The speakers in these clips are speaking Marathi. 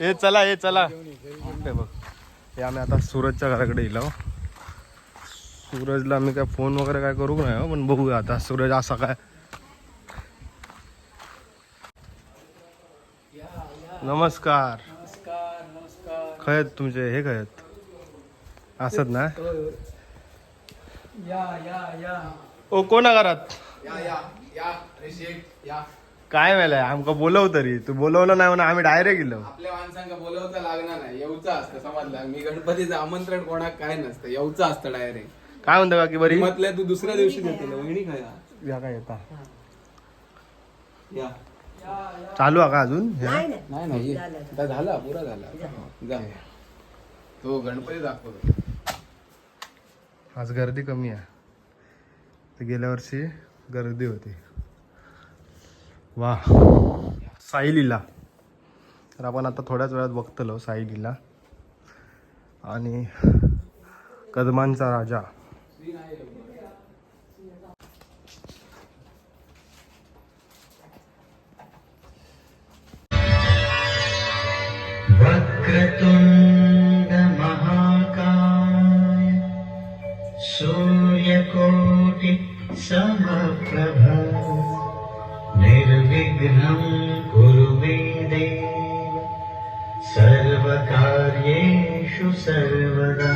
हे चला हे चला. बघ. हे आम्ही आता सूरजच्या घराकडे येलो सूरजला आम्ही काय फोन वगैरे काय करू नाही हो, पण बघूया आता. सूरज असा काय. नमस्कार. नमस्कार खय आहेत तुमचे? हे खय असत ना? या या या ओ कोणा घरात? या या या या. काय वेळा आमका बोलव तरी. तू बोलवलं नाही म्हणून आम्ही डायरेक्ट गेलो. आपल्या माणसांका बोलवता लागणार नाही. येऊचं असतं समजलं? मी गणपतीचं आमंत्रण कोणाक काय नसतं. येऊचं असतं डायरेक्ट काय म्हणतो काकी बरी? म्हटलं तू दुसऱ्या दिवशी देते वहिनी काय या काय येता? या. चालू आहे का अजून? नाही नाही. आता झाला पुरा झाला. जा. तो गणपती दाखवतो. आज गर्दी कमी आहे. तर गेल्या वर्षी गर्दी होती. वा. साईलीला तर आपण आता थोड्याच वेळात बघतलो साईलीला आणि कदमांचा राजा. वक्रतुण्ड महाकाय सूर्यकोटि समप्रभ निर्विघ्नं कुरु मे देव सर्वकार्येषु सर्वदा।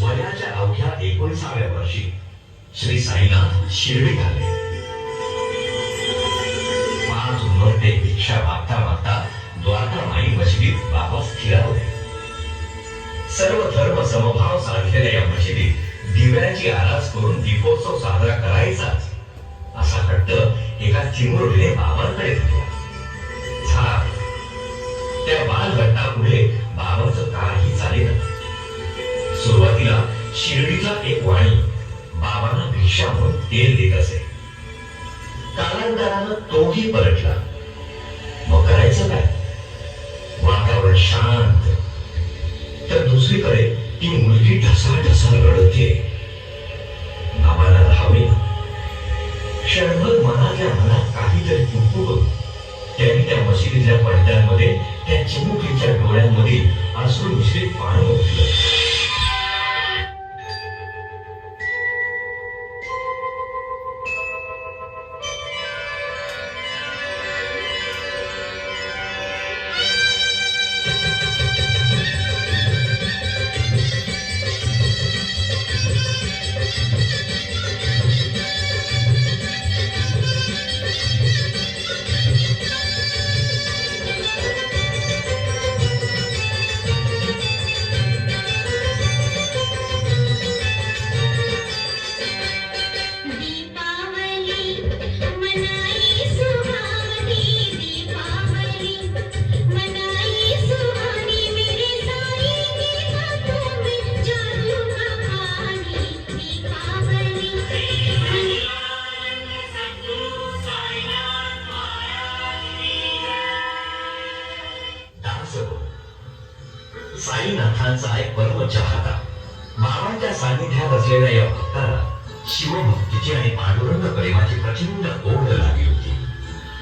वयाच्या अवघ्या एकोणीसाव्या वर्षी श्री साईनाथ शिर्डी आले पाच उंबरटे भिक्षा मागता मागता द्वारका माई मशिदीत बाबा स्थिरावले सर्व धर्म समभाव साधलेल्या या मशिदीत दिव्याची आरास करून दीपोत्सव साजरा करायचाच असा हट्ट एका चिमुरडीने बाबांकडे धरला. झाला. त्या बालभट्टापुढे बाबांचं काही चालेल सुरुवातीला शिर्डीचा एक वाणी भावांना भिक्षा म्हणून तेल देत असे. कालांतरानं तोही पलटला मग करायचं काय? वातावरण शांत. तर दुसरीकडे ती मुलगी ढसा ढसा रडते. बाबांना राहावे क्षणभर मनातल्या मनात काहीतरी चुकून त्यांनी त्या मशिदीतल्या पडद्यांमध्ये त्या चिमुकलीच्या डोळ्यांमधील अश्रू मिश्रित पाणी ओतलं. बाबांच्या सान्निध्यात असलेल्या या भक्ताला शिवभक्तीची आणि पांडुरंग प्रेमाची प्रचंड ओढ लागली होती.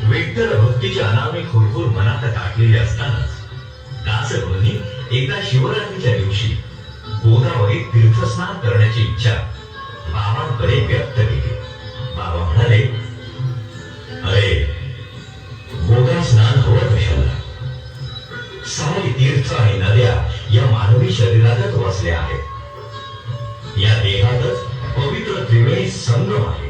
विठ्ठल भक्तीची अनामिक हुरहुर मनात टाकलेली असतानाच दासगुरूंनी एकदा शिवरात्रीच्या दिवशी गोदावरीत तीर्थस्नान करण्याची इच्छा बाबांकडे व्यक्त केली. बाबा म्हणाले अरे गोदा स्नान हवं कशाला सारे तीर्थ आणि नद्या या मानवी शरीरातच वसल्या आहेत. জন্য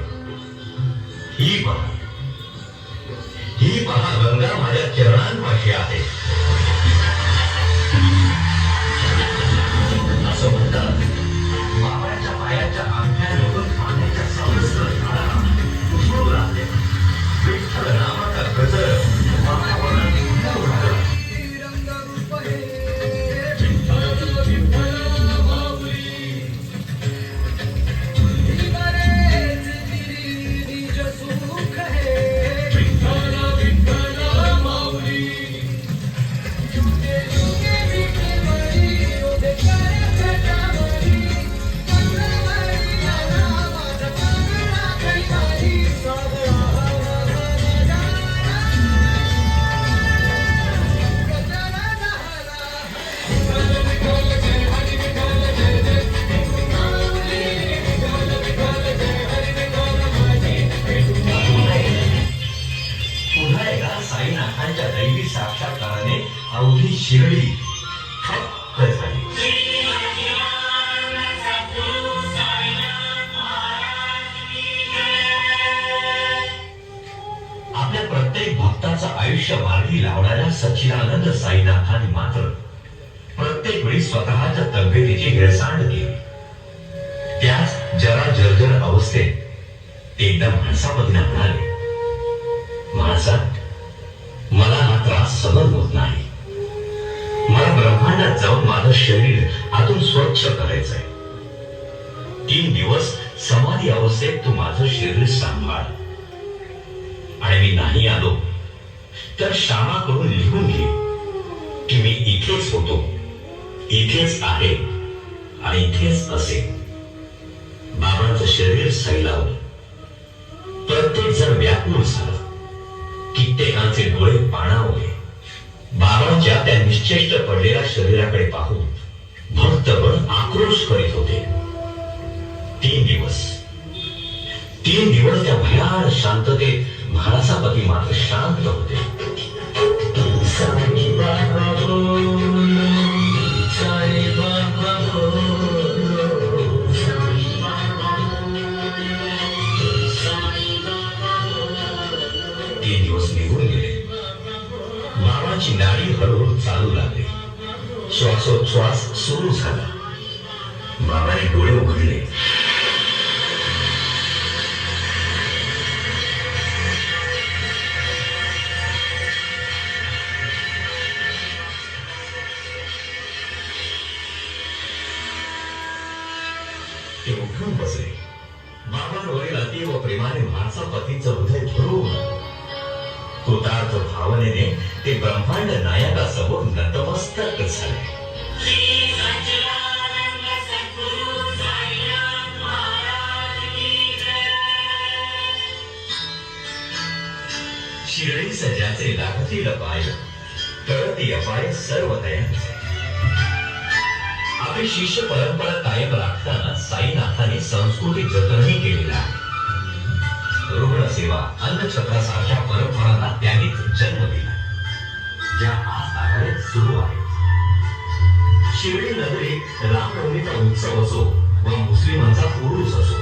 शिरडी ठप्प झाली आपल्या प्रत्येक भक्ताचं आयुष्य मार्गी लावणाऱ्या सच्चिदानंद साईनाथाने मात्र प्रत्येक वेळी स्वतःच्या तब्येतीची हेळसांड केली त्याच जरा जर्जर अवस्थेत ते एकदा माणसापतीने म्हणाले माणसा माझं शरीर आतून स्वच्छ करायचंय. तीन दिवस समाधी अवस्थेत तू माझं शरीर सांभाळ. आणि मी नाही आलो तर श्यामाकडून लिहून घे की मी इथेच होतो इथेच आहे आणि इथेच असे. बाबांचं शरीर सैलावलं प्रत्येक जण व्याकुळ झालं कित्येकांचे डोळे पाणावले. बाबांच्या त्या निश्चेष्ट पडलेल्या शरीराकडे पाहून भक्तगण आक्रोश करीत होते. तीन दिवस. तीन दिवस त्या भयान शांततेत महाराजापती मात्र शांत होते. हळूहळू चालू लागले. श्वासोच्छ्वास सुरू झाला. बाबाने डोळे उघडले. ते उठून बसले. बाबांवरील अतीव प्रेमाने माझा पतीचं हृदय भरून कृतार्थ भावनेने ते ब्रह्मांड नायकासमोर नतमस्तक झाले. शिरडी सज्जाचे लागतील पाय कळती अपाय सर्व तयार आपली शिष्य परंपरा कायम राखताना साईनाथांनी संस्कृती जतनही केलेला आहे. रुग्णसेवा अन्नछत्रासारख्या परंपरांना त्यांनीच जन्म दिला. ज्या आज आघाडीत सुरू आहेत शिर्डी नगरीत रामनवमीचा उत्सव असो व मुस्लिमांचा पुरुष असो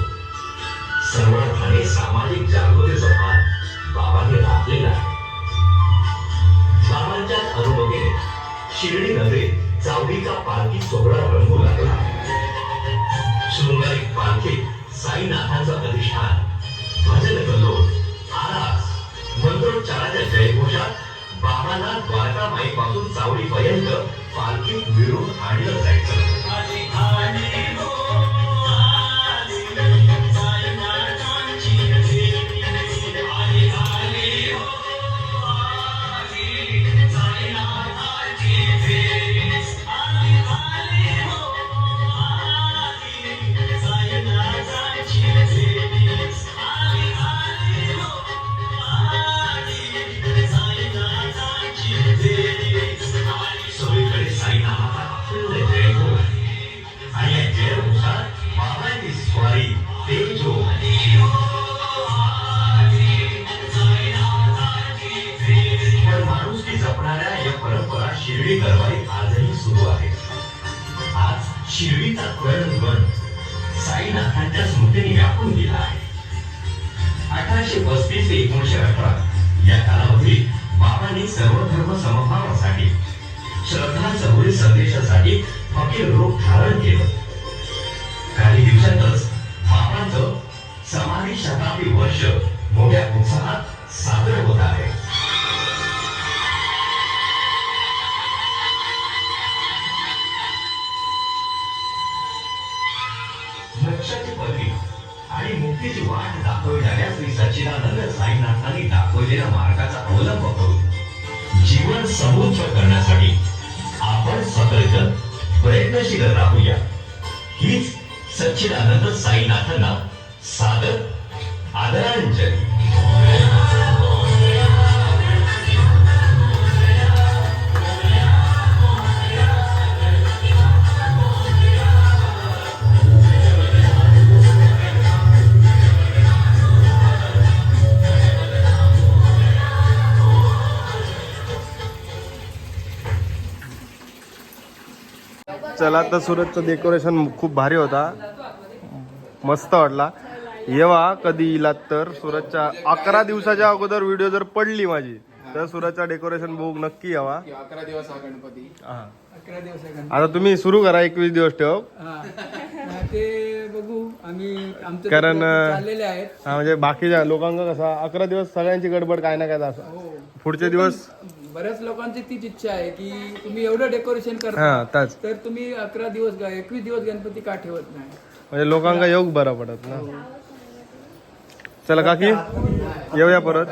सर्वार्थाने सामाजिक जागृतीचं भान बाबांनी राखलेलं आहे. बाबांच्या अनुभवेने शिर्डी नगरीत चावडीचा पालखी सोहळा रंगू लागला. शृंगारिक पालखीत साईनाथांचं अधिष्ठान बाबांना द्वारका माईपासून चावडीपर्यंत पालखीत मिळून आणलं जायचं. शिर्डीचा कळण साईनाथांच्या स्मृतीने व्यापून दिला आहे. अठराशे पस्तीस ते एकोणीशे अठरा या कालावधीत बाबांनी सर्व धर्म समभावासाठी श्रद्धा चौरी संदेशासाठी फकीर रूप धारण केलं. काही दिवसातच बाबांचं समाधी शताब्दी वर्ष मोठ्या उत्साहात साजरं होत आहे. मोक्षाची पदवी. आणि मुक्तीची वाट दाखविणाऱ्या श्री सच्चिदानंद साईनाथांनी दाखवलेल्या मार्गाचा अवलंब करून जीवन समृद्ध करण्यासाठी आपण सगळेजण प्रयत्नशील राहूया. हीच सच्चिदानंद साईनाथांना सादर आदरांजली. चला तर सुरतचं डेकोरेशन खूप भारी होता. मस्त वाटला. येवा कधी इलात तर. सुरतच्या अकरा दिवसाच्या अगोदर व्हिडिओ जर पडली माझी तर सुरतचा डेकोरेशन बघू नक्की यावा. अकरा दिवस हा गणपती. हा. अकरा दिवस. आता तुम्ही सुरू करा एकवीस दिवस ठेव. हा. हा, ते बघू. आम्ही आमचं कारण, हा म्हणजे बाकीच्या लोकांना कसा अकरा दिवस सगळ्यांची गडबड काय ना काय असं. हो. पुढचे दिवस बऱ्याच लोकांची तीच इच्छा आहे की तुम्ही एवढं डेकोरेशन हा करता त्याच तर तुम्ही अकरा दिवस एकवीस दिवस गणपती का ठेवत नाही? म्हणजे लोकांना योग बरा पडत ना. चला काकी येऊया परत.